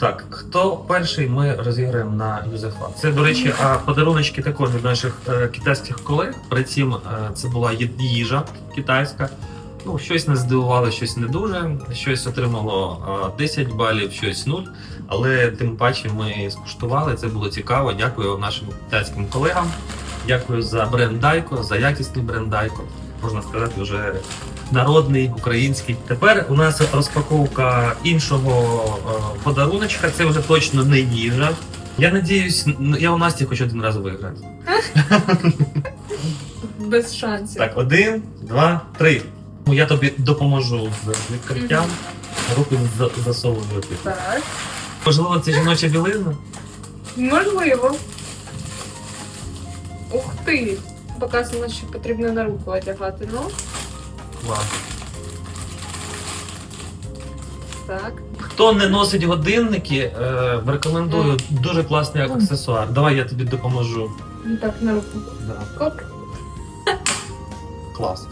Так, хто перший ми розіграємо на Юзефа? Це, до речі, а подаруночки також від наших е, китайських колег. Притім, е, це була їжа китайська. Ну, щось нас здивувало, щось не дуже. Щось отримало е, 10 балів, щось 0. Але тим паче ми скуштували. Це було цікаво. Дякую нашим китайським колегам. Дякую за бренд Дайко, за якісний бренд Дайко. Можна сказати, вже народний український. Тепер у нас розпаковка іншого е, подаруночка. Це вже точно не їжа. Я надіюсь, я у Насті хоч один раз виграю. Без шансів. Так, один, два, три. Ну, Я тобі допоможу з відкриттям. Руки засовувати. Так. Можливо, це жіноча білизна? Можливо. Ух ти! Показано, що потрібно на руку одягати. Ну, Ладно. так. Хто не носить годинники, е, рекомендую дуже класний аксесуар. Давай я тобі допоможу. Ну, Так, на руку. Да. Оп. Клас.